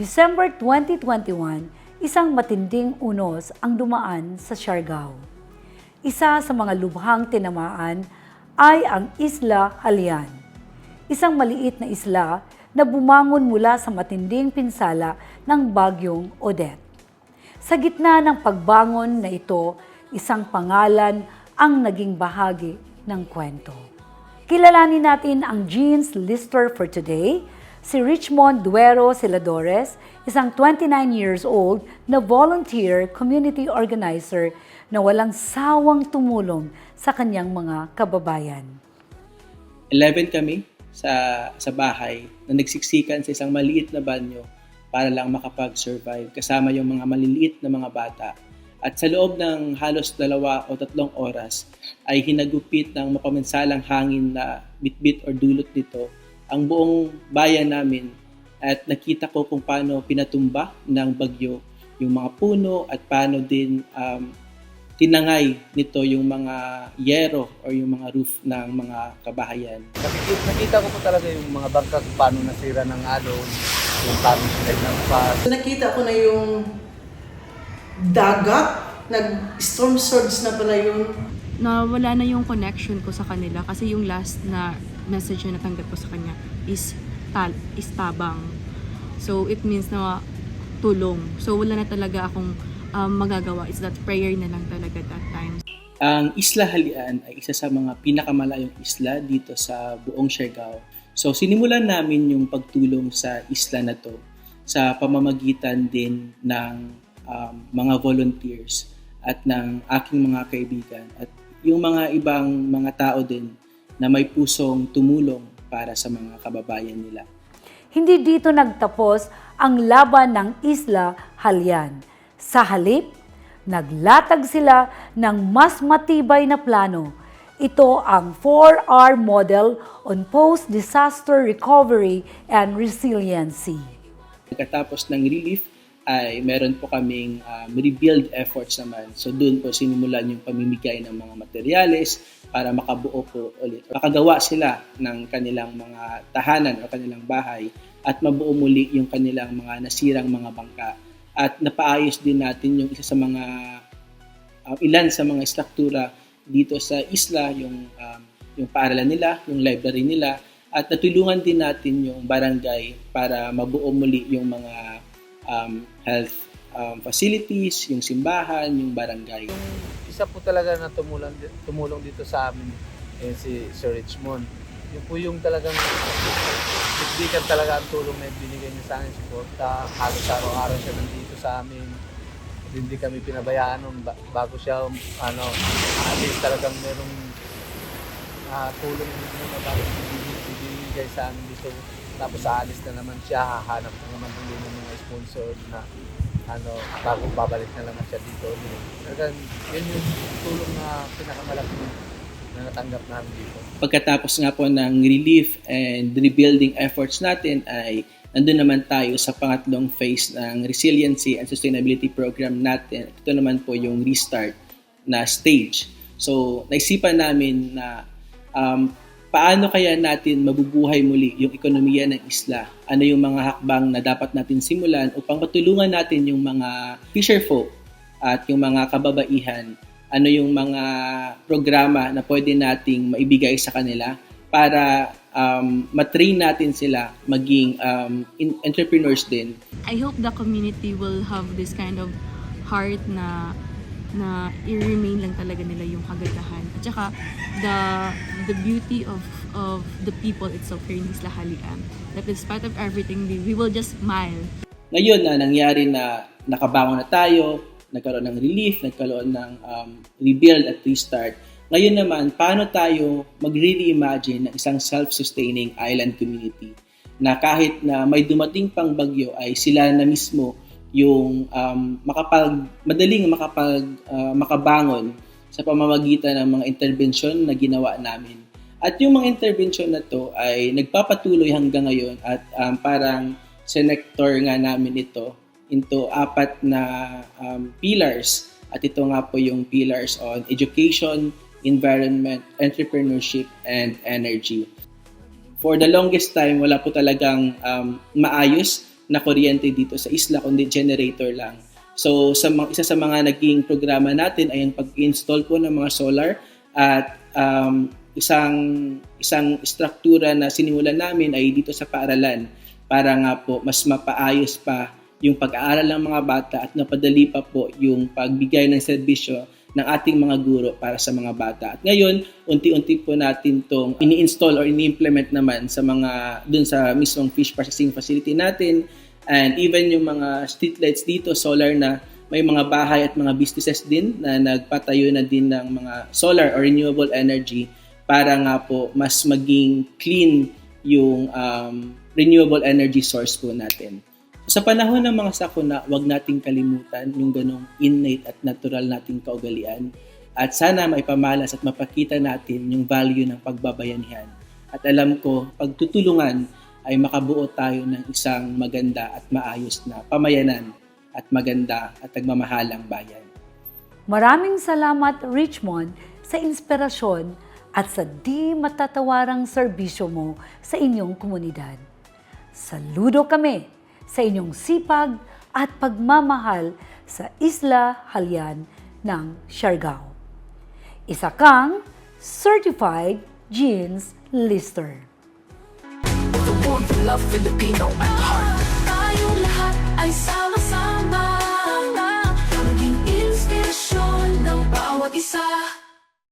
December 2021, isang matinding unos ang dumaan sa Siargao. Isa sa mga lubhang tinamaan ay ang Isla Halian. Isang maliit na isla na bumangon mula sa matinding pinsala ng bagyong Odette. Sa gitna ng pagbangon na ito, isang pangalan ang naging bahagi ng kwento. Kilalanin natin ang Jeans Lister for today, si Richmond Duero Celadores, isang 29 years old na volunteer community organizer na walang sawang tumulong sa kanyang mga kababayan. 11 kami sa sa bahay na nagsiksikan sa isang maliit na banyo para lang makapag-survive kasama yung mga maliliit na mga bata. At sa loob ng halos dalawa o tatlong oras ay hinagupit ng mapaminsalang hangin na bitbit or dulot nito ang buong bayan namin at nakita ko kung paano pinatumba ng bagyo yung mga puno at paano din um, tinangay nito yung mga yero or yung mga roof ng mga kabahayan. Nakikita, nakita ko po talaga yung mga bangka kung paano nasira ng alon, kung paano sila ng pas. Nakita ko na yung dagat, nag-storm surge na pala yun. na wala na yung connection ko sa kanila kasi yung last na message na natanggap ko sa kanya is tal is tabang. So it means na tulong. So wala na talaga akong um, magagawa. It's that prayer na lang talaga that time. Ang Isla Halian ay isa sa mga pinakamalayong isla dito sa buong Siargao. So sinimulan namin yung pagtulong sa isla na to sa pamamagitan din ng um, mga volunteers at ng aking mga kaibigan at yung mga ibang mga tao din na may pusong tumulong para sa mga kababayan nila. Hindi dito nagtapos ang laban ng Isla Halian. Sa halip, naglatag sila ng mas matibay na plano. Ito ang 4R model on post-disaster recovery and resiliency. Pagkatapos ng relief, ay meron po kaming um, rebuild efforts naman. So doon po sinimulan yung pamimigay ng mga materyales para makabuo po ulit. Makagawa sila ng kanilang mga tahanan o kanilang bahay at mabuo muli yung kanilang mga nasirang mga bangka. At napaayos din natin yung isa sa mga uh, ilan sa mga struktura dito sa isla, yung um, yung paaralan nila, yung library nila, at natulungan din natin yung barangay para mabuo muli yung mga um, health um, facilities, yung simbahan, yung barangay. Isa po talaga na tumulong, tumulong dito sa amin eh, si Sir Richmond. Yun po yung talagang bigyan talaga ang tulong na binigay niya sa akin. Suporta, halos araw-araw siya nandito sa amin. Hindi kami pinabayaan nun ba- bago siya, ano, least talagang merong ah, tulong na bago ibibigay sa amin dito. Tapos aalis na naman siya, hahanap na naman ulit ng mga sponsor na ano, bago babalik na naman siya dito. Talagang yun yung tulong na pinakamalaki na natanggap namin dito. Pagkatapos nga po ng relief and rebuilding efforts natin ay nandun naman tayo sa pangatlong phase ng resiliency and sustainability program natin. Ito naman po yung restart na stage. So, naisipan namin na um, paano kaya natin mabubuhay muli yung ekonomiya ng isla? Ano yung mga hakbang na dapat natin simulan upang matulungan natin yung mga fisherfolk at yung mga kababaihan? Ano yung mga programa na pwede nating maibigay sa kanila para um, matrain natin sila maging um, in- entrepreneurs din I hope the community will have this kind of heart na na i-remain lang talaga nila yung kagandahan. At saka the the beauty of of the people itself here in Isla Halian. That despite of everything, we, we will just smile. Ngayon na nangyari na nakabangon na tayo, nagkaroon ng relief, nagkaroon ng um, rebuild at restart. Ngayon naman, paano tayo mag-re-imagine ng isang self-sustaining island community na kahit na may dumating pang bagyo ay sila na mismo yung um, makapag madaling makapag uh, makabangon sa pamamagitan ng mga intervensyon na ginawa namin. At yung mga intervention na to ay nagpapatuloy hanggang ngayon at um, parang senector nga namin ito into apat na um, pillars. At ito nga po yung pillars on education, environment, entrepreneurship, and energy. For the longest time, wala po talagang um, maayos na kuryente dito sa isla, kundi generator lang. So, sa mga, isa sa mga naging programa natin ay ang pag-install po ng mga solar at um, isang isang struktura na sinimulan namin ay dito sa paaralan para nga po mas mapaayos pa yung pag-aaral ng mga bata at napadali pa po yung pagbigay ng serbisyo ng ating mga guro para sa mga bata. At ngayon, unti-unti po natin tong ini-install or ini-implement naman sa mga dun sa mismong fish processing facility natin and even yung mga streetlights dito, solar na may mga bahay at mga businesses din na nagpatayo na din ng mga solar or renewable energy para nga po mas maging clean yung um, renewable energy source po natin. Sa panahon ng mga sakuna, wag nating kalimutan yung ganong innate at natural nating kaugalian. At sana maipamalas at mapakita natin yung value ng pagbabayanihan. At alam ko, pagtutulungan ay makabuo tayo ng isang maganda at maayos na pamayanan at maganda at nagmamahalang bayan. Maraming salamat Richmond sa inspirasyon at sa di matatawarang serbisyo mo sa inyong komunidad. Saludo kami sa inyong sipag at pagmamahal sa Isla Halian ng Siargao. Isa kang Certified Jeans Lister. Warm love Filipino at heart. Tayong lahat ay sama-sama. Maging inspirasyon ng bawat isa